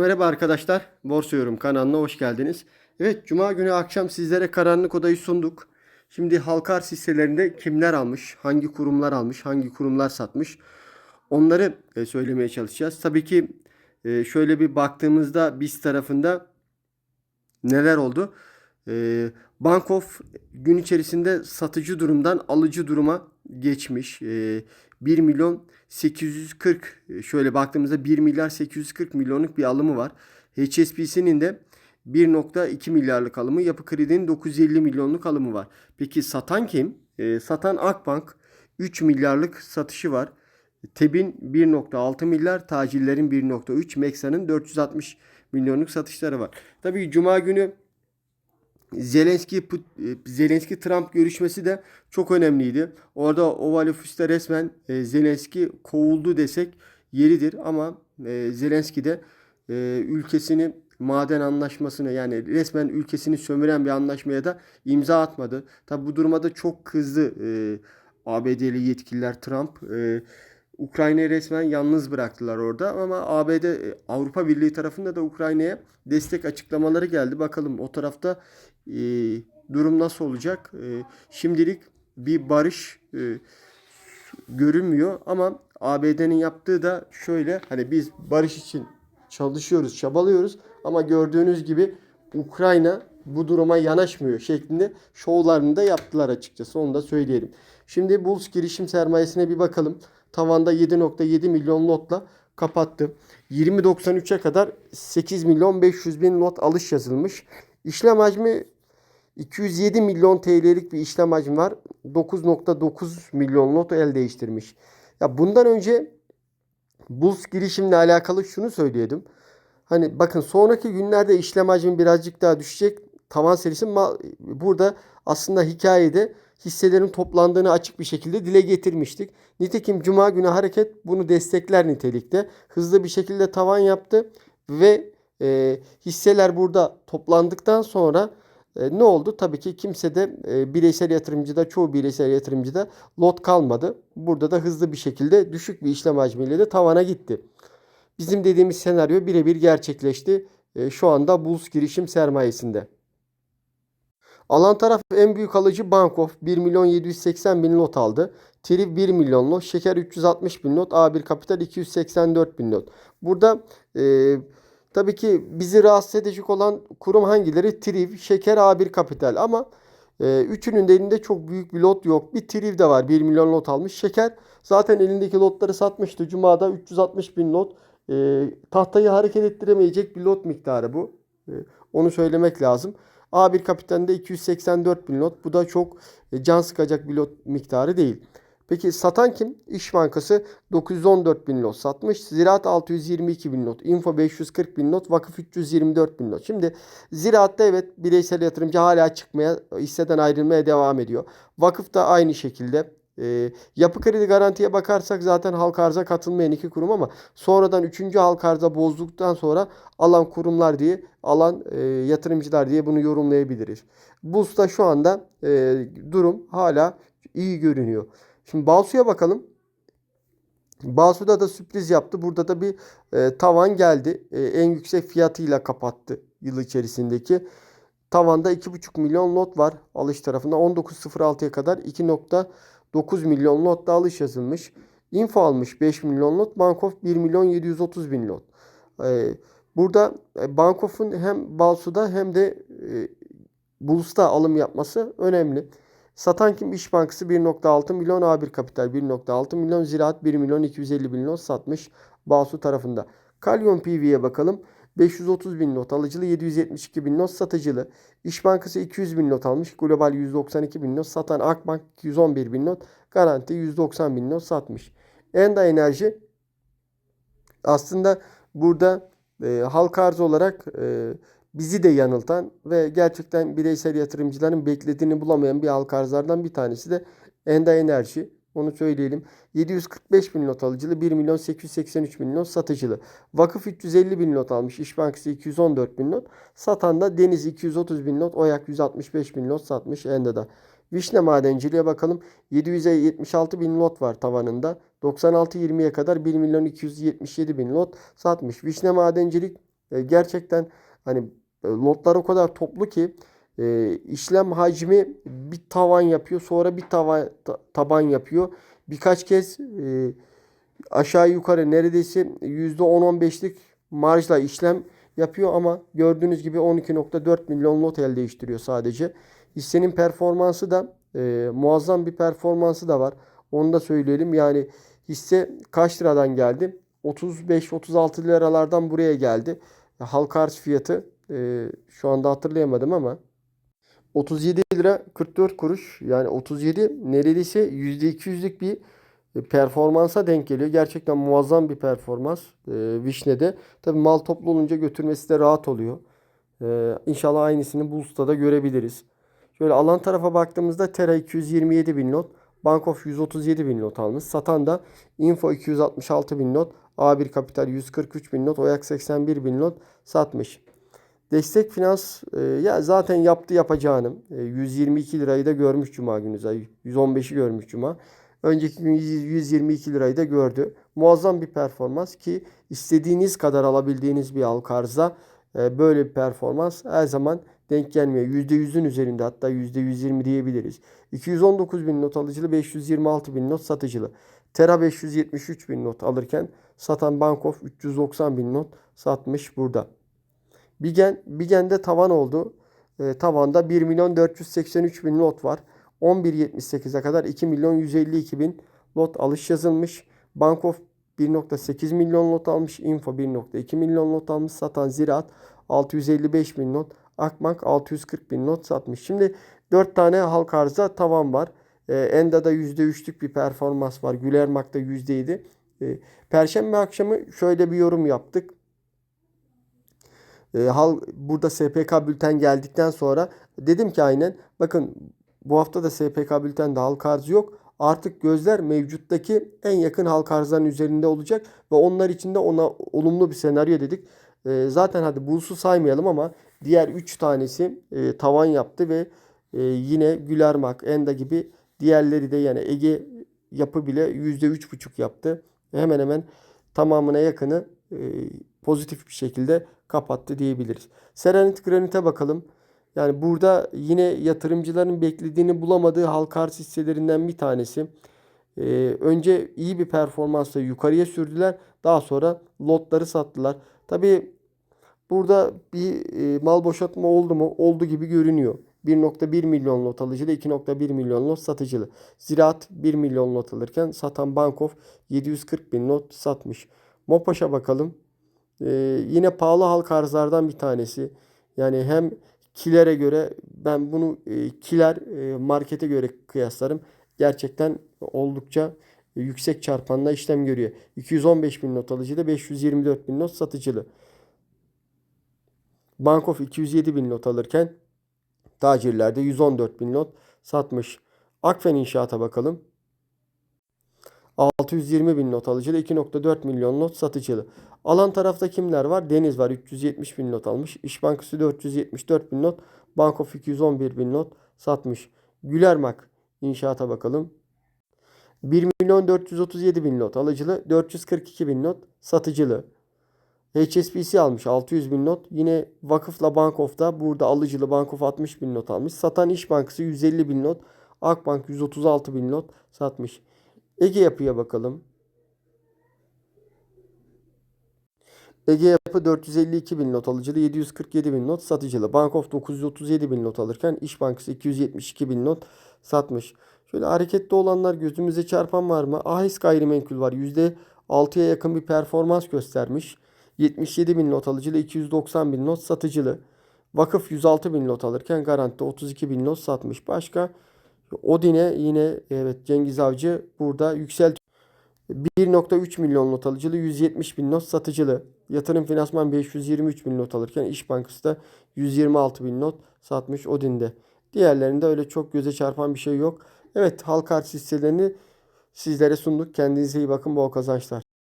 Merhaba arkadaşlar, Borsa Yorum kanalına hoş geldiniz. Evet, Cuma günü akşam sizlere karanlık odayı sunduk. Şimdi halka arz hisselerinde kimler almış, hangi kurumlar almış, hangi kurumlar satmış onları e, söylemeye çalışacağız. Tabii ki e, şöyle bir baktığımızda biz tarafında neler oldu? E, Bank of gün içerisinde satıcı durumdan alıcı duruma geçmiş. E, 1 milyon 840 e, şöyle baktığımızda 1 milyar 840 milyonluk bir alımı var. HSBC'nin de 1.2 milyarlık alımı, Yapı Kredi'nin 950 milyonluk alımı var. Peki satan kim? E, satan Akbank 3 milyarlık satışı var. TEB'in 1.6 milyar, tacillerin 1.3, Meksa'nın 460 milyonluk satışları var. Tabii Cuma günü Zelenski e, Zelenski Trump görüşmesi de çok önemliydi. Orada Oval Ofis'te resmen e, Zelenski kovuldu desek yeridir ama e, Zelenski de ülkesini maden anlaşmasına yani resmen ülkesini sömüren bir anlaşmaya da imza atmadı. Tabi bu duruma da çok kızdı ABD'li yetkililer Trump. Ukrayna'yı resmen yalnız bıraktılar orada ama ABD e, Avrupa Birliği tarafında da Ukrayna'ya destek açıklamaları geldi. Bakalım o tarafta e, durum nasıl olacak? E, şimdilik bir barış e, görünmüyor ama ABD'nin yaptığı da şöyle hani biz barış için çalışıyoruz, çabalıyoruz ama gördüğünüz gibi Ukrayna bu duruma yanaşmıyor şeklinde şovlarını da yaptılar açıkçası onu da söyleyelim. Şimdi Bulls girişim sermayesine bir bakalım. Tavanda 7.7 milyon lotla kapattı. 20.93'e kadar 8 milyon 500 bin lot alış yazılmış. İşlem hacmi 207 milyon TL'lik bir işlem hacmi var. 9.9 milyon lot el değiştirmiş. Ya bundan önce Bulls girişimle alakalı şunu söyleyelim. Hani bakın sonraki günlerde işlem hacmi birazcık daha düşecek. Tavan serisi burada aslında hikayede hisselerin toplandığını açık bir şekilde dile getirmiştik. Nitekim Cuma günü hareket bunu destekler nitelikte. Hızlı bir şekilde tavan yaptı ve e, hisseler burada toplandıktan sonra e, ne oldu? Tabii ki kimse de e, bireysel yatırımcıda çoğu bireysel yatırımcıda lot kalmadı. Burada da hızlı bir şekilde düşük bir işlem hacmiyle de tavana gitti. Bizim dediğimiz senaryo birebir gerçekleşti. E, şu anda Bulls girişim sermayesinde. Alan taraf en büyük alıcı Bankof 1 milyon 780 bin lot aldı. Triv 1 milyon lot. Şeker 360 bin lot. A1 Kapital 284 bin lot. Burada e, tabii ki bizi rahatsız edecek olan kurum hangileri? Triv, Şeker, A1 Kapital ama e, üçünün de elinde çok büyük bir lot yok. Bir Triv de var 1 milyon lot almış. Şeker zaten elindeki lotları satmıştı. Cuma'da 360 bin lot. E, tahtayı hareket ettiremeyecek bir lot miktarı bu. E, onu söylemek lazım. A1 Kapital'de 284 bin lot. Bu da çok e, can sıkacak bir lot miktarı değil. Peki satan kim? İş Bankası 914 bin lot satmış. Ziraat 622 bin lot. Info 540 bin lot. Vakıf 324 bin lot. Şimdi Ziraat'ta evet bireysel yatırımcı hala çıkmaya, hisseden ayrılmaya devam ediyor. Vakıf da aynı şekilde. E, yapı kredi garantiye bakarsak zaten halka arza katılmayan iki kurum ama sonradan üçüncü halka arza bozduktan sonra alan kurumlar diye alan e, yatırımcılar diye bunu yorumlayabiliriz. Busta şu anda e, durum hala iyi görünüyor. Şimdi Balsu'ya bakalım. Balsu'da da sürpriz yaptı. Burada da bir e, tavan geldi. E, en yüksek fiyatıyla kapattı yıl içerisindeki. Tavanda 2,5 milyon lot var alış tarafında. 19.06'ya kadar 2.9 milyon lot da alış yazılmış. Info almış 5 milyon lot. Bankof 1 milyon 730 bin lot. E, burada e, Bankof'un hem Balsu'da hem de e, Bulus'ta alım yapması önemli. Satan kim? İş Bankası 1.6 milyon, A1 Kapital 1.6 milyon, Ziraat 1 milyon 250 bin lot satmış Basu tarafında. Kalyon PV'ye bakalım. 530 bin not alıcılı, 772 bin not satıcılı. İş Bankası 200 bin not almış. Global 192 bin not. Satan Akbank 211 bin not. Garanti 190 bin not satmış. Enda Enerji aslında burada e, halka arz olarak e, bizi de yanıltan ve gerçekten bireysel yatırımcıların beklediğini bulamayan bir halka arzlardan bir tanesi de Enda Enerji. Onu söyleyelim. 745 bin not alıcılı, 1 milyon 883 bin not satıcılı. Vakıf 350 bin not almış. İş Bankası 214 bin not. Satan da Deniz 230 bin not. Oyak 165 bin not satmış Enda'da. Vişne madenciliğe bakalım. 776 bin lot var tavanında. 96-20'ye kadar 1 milyon 277 bin lot satmış. Vişne madencilik E, gerçekten hani e, lotlar o kadar toplu ki e, işlem hacmi bir tavan yapıyor sonra bir tavan ta- taban yapıyor. Birkaç kez e, aşağı yukarı neredeyse %10-15'lik marjla işlem yapıyor ama gördüğünüz gibi 12.4 milyon lot el değiştiriyor sadece. Hissenin performansı da e, muazzam bir performansı da var. Onu da söyleyelim. Yani hisse kaç liradan geldi? 35-36 liralardan buraya geldi. Halka arz fiyatı e, şu anda hatırlayamadım ama 37 lira 44 kuruş yani 37 neredeyse %200'lük bir e, performansa denk geliyor. Gerçekten muazzam bir performans e, Vişne'de. Tabii mal toplu olunca götürmesi de rahat oluyor. E, inşallah aynısını Bulus'ta da görebiliriz. Şöyle alan tarafa baktığımızda Tera 227 bin not. Bankof 137 bin not almış. Satan da Info 266 bin not. A1 Kapital 143 bin not. Oyak 81 bin not satmış. Destek Finans e, ya zaten yaptı yapacağını. E, 122 lirayı da görmüş Cuma günü. zaten 115'i görmüş Cuma. Önceki gün 122 lirayı da gördü. Muazzam bir performans ki istediğiniz kadar alabildiğiniz bir halka arza e, böyle bir performans her zaman denk gelmiyor. %100'ün üzerinde hatta %120 diyebiliriz. 219 bin not alıcılı 526 bin not satıcılı. Tera 573 bin not alırken satan Bankof 390 bin not satmış burada. Bigen, Bigen'de tavan oldu. E, tavanda 1 milyon 483 bin lot var. 11.78'e kadar 2 milyon 152 bin lot alış yazılmış. Bankof 1.8 milyon lot almış. Info 1.2 milyon lot almış. Satan Ziraat 655 bin not. Akbank 640 bin not satmış. Şimdi 4 tane halk arıza tavan var. E, Enda'da %3'lük bir performans var. Gülermak'ta %7. E, Perşembe akşamı şöyle bir yorum yaptık. E, hal burada SPK bülten geldikten sonra dedim ki aynen bakın bu hafta da SPK bültende halka arzı yok. Artık gözler mevcuttaki en yakın halka arzların üzerinde olacak ve onlar için de ona olumlu bir senaryo dedik. E, zaten hadi Bulls'u saymayalım ama diğer 3 tanesi e, tavan yaptı ve e, yine Gülermak, Enda gibi diğerleri de yani Ege yapı bile %3,5 yaptı. Hemen hemen tamamına yakını e, pozitif bir şekilde kapattı diyebiliriz. Serenit Granit'e bakalım. Yani burada yine yatırımcıların beklediğini bulamadığı halka arz hisselerinden bir tanesi. Ee, önce iyi bir performansla yukarıya sürdüler. Daha sonra lotları sattılar. Tabii burada bir e, mal boşaltma oldu mu? Oldu gibi görünüyor. 1.1 milyon lot alıcılı, 2.1 milyon lot satıcılı. Ziraat 1 milyon lot alırken satan Bankof 740 bin lot satmış. Mopaş'a bakalım. Ee, yine pahalı halk arzlardan bir tanesi. Yani hem kilere göre ben bunu e, kiler e, markete göre kıyaslarım. Gerçekten oldukça yüksek çarpanla işlem görüyor. 215 bin not alıcılı, 524 bin not satıcılı. Bankof 207 bin not alırken tacirlerde 114 bin not satmış. Akfen İnşaat'a bakalım. 620 bin not alıcılı, 2.4 milyon not satıcılı. Alan tarafta kimler var? Deniz var 370 bin not almış. İş Bankası 474 bin not. Bankof 211 bin not satmış. Gülermak inşaata bakalım. 1 milyon 437 bin not alıcılı. 442 bin not satıcılı. HSBC almış 600 bin not. Yine Vakıfla Bankof'ta burada alıcılı Bankof 60 bin not almış. Satan İş Bankası 150 bin not. Akbank 136 bin not satmış. Ege Yapı'ya bakalım. Ege Yapı 452 bin not alıcılı, 747 bin not satıcılı. Bankof 937 bin not alırken İş Bankası 272 bin not satmış. Şöyle hareketli olanlar gözümüze çarpan var mı? Ahis gayrimenkul var. %6'ya yakın bir performans göstermiş. 77 bin not alıcılı, 290 bin not satıcılı. Vakıf 106 bin not alırken Garanti 32 bin not satmış. Başka Odin'e yine evet Cengiz Avcı burada yükselt 1.3 milyon not alıcılı, 170 bin not satıcılı. Yatırım finansman 523 bin not alırken İş Bankası da 126 bin not satmış Odin'de. Diğerlerinde öyle çok göze çarpan bir şey yok. Evet halka arz hisselerini sizlere sunduk. Kendinize iyi bakın. Bol kazançlar.